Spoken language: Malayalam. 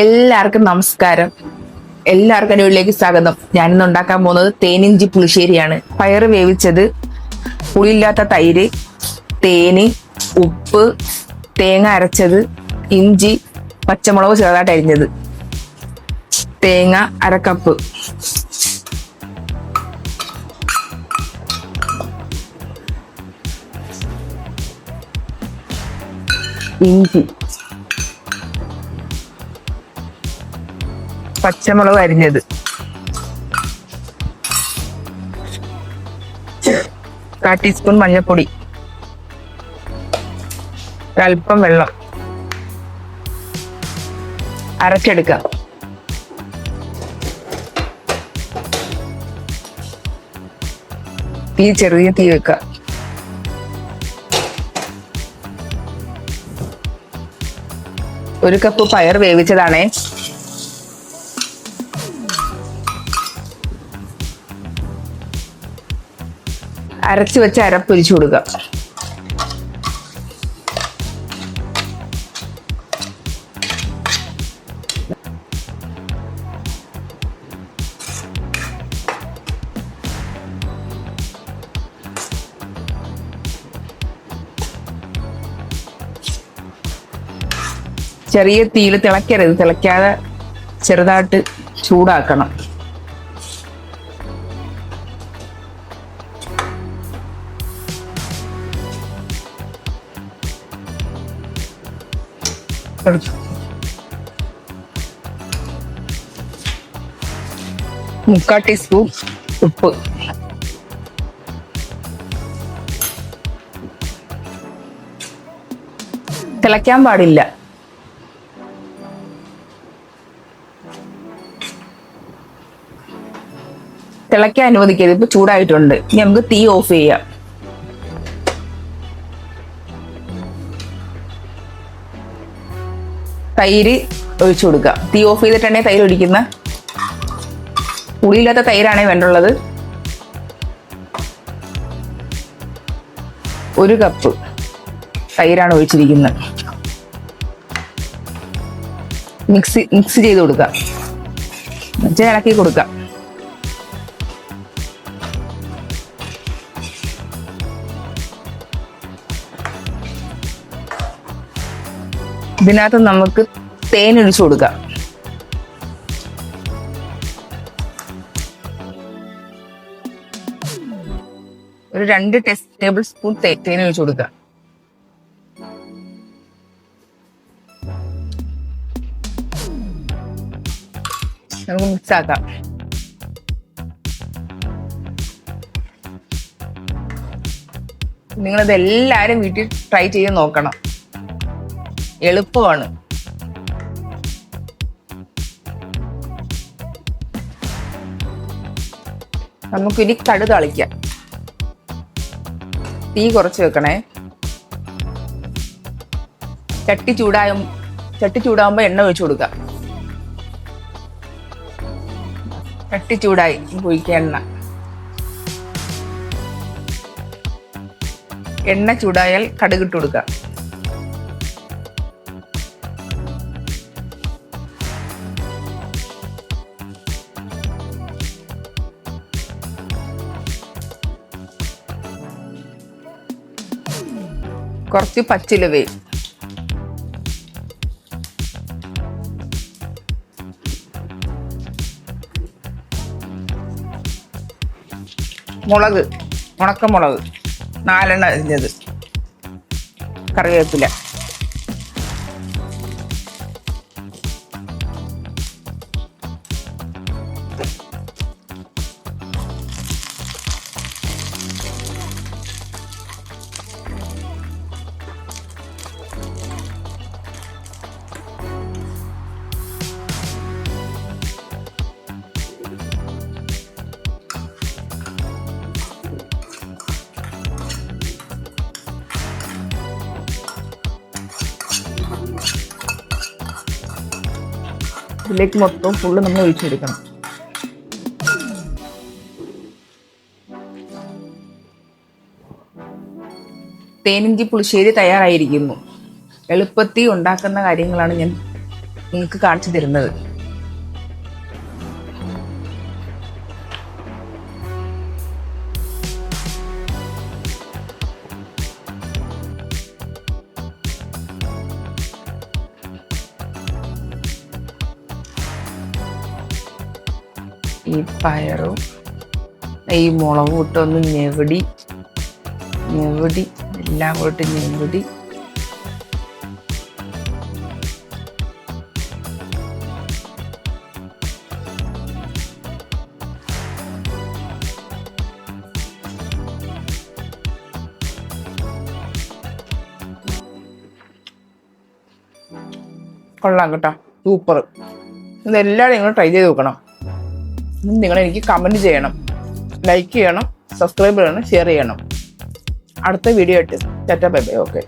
എല്ലാവർക്കും നമസ്കാരം. എല്ലാവർക്കും എന്റെ സ്വാഗതം. ഞാൻ ഇന്ന് ഉണ്ടാക്കാൻ പോകുന്നത് തേനിഞ്ചി പുളിശ്ശേരിയാണ്. പയറ് വേവിച്ചത് പുളിയില്ലാത്ത തൈര് തേന് ഉപ്പ് തേങ്ങ അരച്ചത് ഇഞ്ചി പച്ചമുളക് ചെറുതായിട്ട് അരിഞ്ഞത്. തേങ്ങ അരക്കപ്പ് ഇഞ്ചി. പച്ചമുളക് അരിഞ്ഞത്. കാ ടീസ്പൂൺ മഞ്ഞൾപ്പൊടി. അല്പം വെള്ളം. അരച്ചെടുക്കാം. തീ ചെറിയ തീ വെക്കുക ഒരു കപ്പ് പയർ വേവിച്ചതാണേ. അരച്ചു വെച്ച് അരപ്പൊരിച്ചു കൊടുക്കുക. ചെറിയ തീയിൽ തിളയ്ക്കരുത് തിളയ്ക്കാതെ ചെറുതായിട്ട് ചൂടാക്കണം. എടുത്തു. മുക്കാൽ ടീസ്പൂൺ ഉപ്പ്. തിളയ്ക്കാൻ പാടില്ല. തിളയ്ക്കാൻ അനുവദിക്കരുത്. ഇപ്പൊ ചൂടായിട്ടുണ്ട്. ഇനി നമുക്ക് തീ ഓഫ് ചെയ്യാം. തൈര് ഒഴിച്ചു കൊടുക്കുക. തീ ഓഫ് ചെയ്തിട്ടാണ് തൈര് ഒഴിക്കുന്ന പുളിയില്ലാത്ത തൈരാണേ വേണ്ടുള്ളത്. ഒരു കപ്പ് തൈരാണ് ഒഴിച്ചിരിക്കുന്നത്. മിക്സ് മിക്സ് ചെയ്ത് കൊടുക്കുക. ഇളക്കി കൊടുക്കുക. ഇതിനകത്ത് നമുക്ക് തേൻ ഒഴിച്ചു കൊടുക്കാം. ഒരു രണ്ട് ടേബിൾ സ്പൂൺ തേൻ ഒഴിച്ചു കൊടുക്കുക നമുക്ക് മിക്സ് ആക്കാം. നിങ്ങളത് എല്ലാവരും വീട്ടിൽ ട്രൈ ചെയ്ത് നോക്കണം. എളുപ്പമാണ്. നമുക്കിനി കടു തളിക്കാം. തീ കുറച്ച് വെക്കണേ. ചട്ടി ചൂടായ ചട്ടി ചൂടാകുമ്പോൾ എണ്ണ ഒഴിച്ചു കൊടുക്കുക ചട്ടി ചൂടായി പൊഴിക്കുക എണ്ണ. എണ്ണ ചൂടായാൽ കടുകിട്ട് കൊടുക്കുക കുറച്ച് പച്ചിലവേ. മുളക് ഉണക്കമുളക് നാലെണ്ണ അരിഞ്ഞത്. കറിവേപ്പില. ഇതിലേക്ക് മൊത്തം ഫുള്ള് നമ്മൾ ഒഴിച്ചെടുക്കണം. തേനിഞ്ചി പുളിശ്ശേരി തയ്യാറായിരിക്കുന്നു. എളുപ്പത്തിൽ ഉണ്ടാക്കുന്ന കാര്യങ്ങളാണ് ഞാൻ നിങ്ങൾക്ക് കാണിച്ചു തരുന്നത്. ഈ പയറും ഈ മുളകും ഇട്ടൊന്ന് ഞെവിടി ഞെവിടി എല്ലാം കൂടി ഞെവിടി. കൊള്ളാം കേട്ടോ. സൂപ്പർ. ഇതെല്ലാവരും നിങ്ങൾ ട്രൈ ചെയ്ത് നോക്കണം. നിങ്ങൾ എനിക്ക് കമന്റ് ചെയ്യണം. ലൈക്ക് ചെയ്യണം സബ്സ്ക്രൈബ് ചെയ്യണം ഷെയർ ചെയ്യണം. അടുത്ത വീഡിയോ ആയിട്ട്. Tata bye bye okay